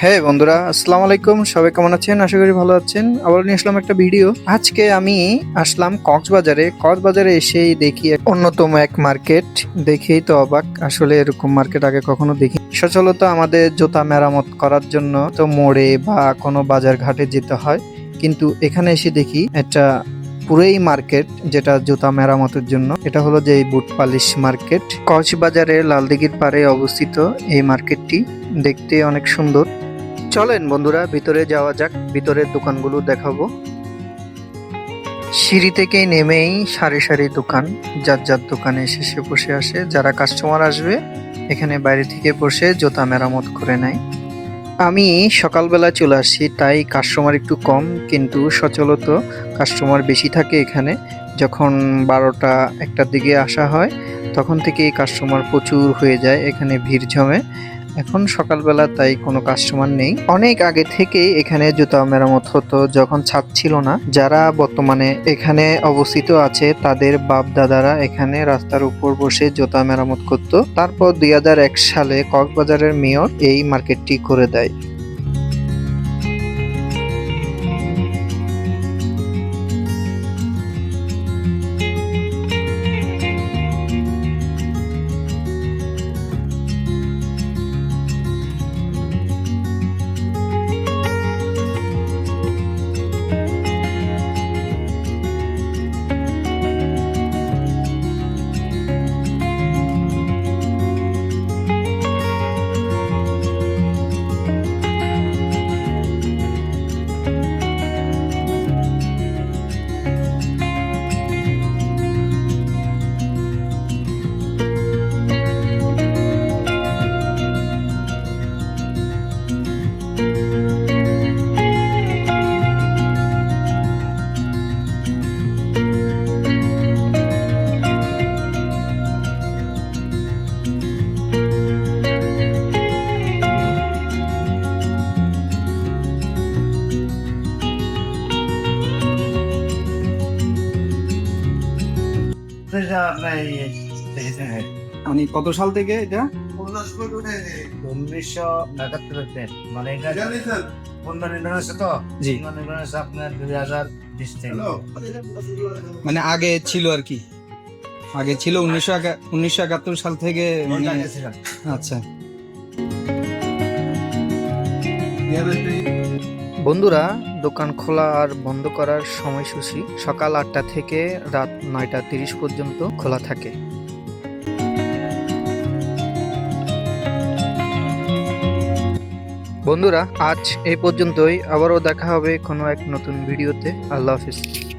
হ্যাঁ বন্ধুরা, আসসালামু আলাইকুম। সবাই কেমন আছেন? আশা করি ভালো আছেন। আবার নিয়ে আসলাম একটা ভিডিও। আজকে আমি আসলাম কক্সবাজারে। কক্সবাজারে এসেই দেখি অন্যতম এক মার্কেট। দেখেই তো অবাক। আসলে এরকম মার্কেট আগে কখনো দেখি সচলত আমাদের জুতা মেরামত করার জন্য তো মোড়ে বা কোনো বাজার ঘাটে যেতে হয়। কিন্তু এখানে এসে দেখি একটা পুরোই মার্কেট যেটা জুতা মেরামতের জন্য। এটা হলো যে বুট পালিশ মার্কেট। কক্সবাজারে লালদিঘির পাড়ে অবস্থিত এই মার্কেটটি দেখতে অনেক সুন্দর। চলেন বন্ধুরা, ভিতরে যাওয়া যাক, ভিতরের দোকানগুলো দেখাবো। সিঁড়ি থেকে নেমেই সারি সারি দোকান, যার যার দোকানে শেষে বসে আসে। যারা কাস্টমার আসবে, এখানে বাইরে থেকে বসে জুতা মেরামত করে নেয়। আমি সকালবেলা চলে আসি তাই কাস্টমার একটু কম, কিন্তু সচলত কাস্টমার বেশি থাকে এখানে। যখন বারোটা, একটার দিকে আসা হয়, তখন থেকে কাস্টমার প্রচুর হয়ে যায় এখানে ভিড় জমে। এখন সকালবেলা তাই কোনো কাস্টমার নেই। অনেক আগে থেকেই এখানে জুতা মেরামত হতো, যখন ছাদ ছিল না। যারা বর্তমানে এখানে অবস্থিত আছে, তাদের বাপ দাদারা এখানে রাস্তার উপর বসে জুতা মেরামত করত। তারপর দুই হাজার এক সালে কক্সবাজারের মেয়র এই মার্কেটটি করে দেয়। মানে কত সাল থেকে এটা? উনিশশো একাত্তরের মানে এটা তো। জি। আপনার দুই হাজার বিশ থেকে। মানে আগে ছিল আর কি। আগে ছিল উনিশশো উনিশশো একাত্তর সাল থেকে মানে আচ্ছা। বন্ধুরা দোকান খোলা আর বন্ধ করার সময়সূচি সকাল আটটা থেকে রাত নয়টা তিরিশ পর্যন্ত খোলা থাকে। বন্ধুরা, আজ এই পর্যন্তই। আবারও দেখা হবে কোনো এক নতুন ভিডিওতে। আল্লাহ হাফিজ।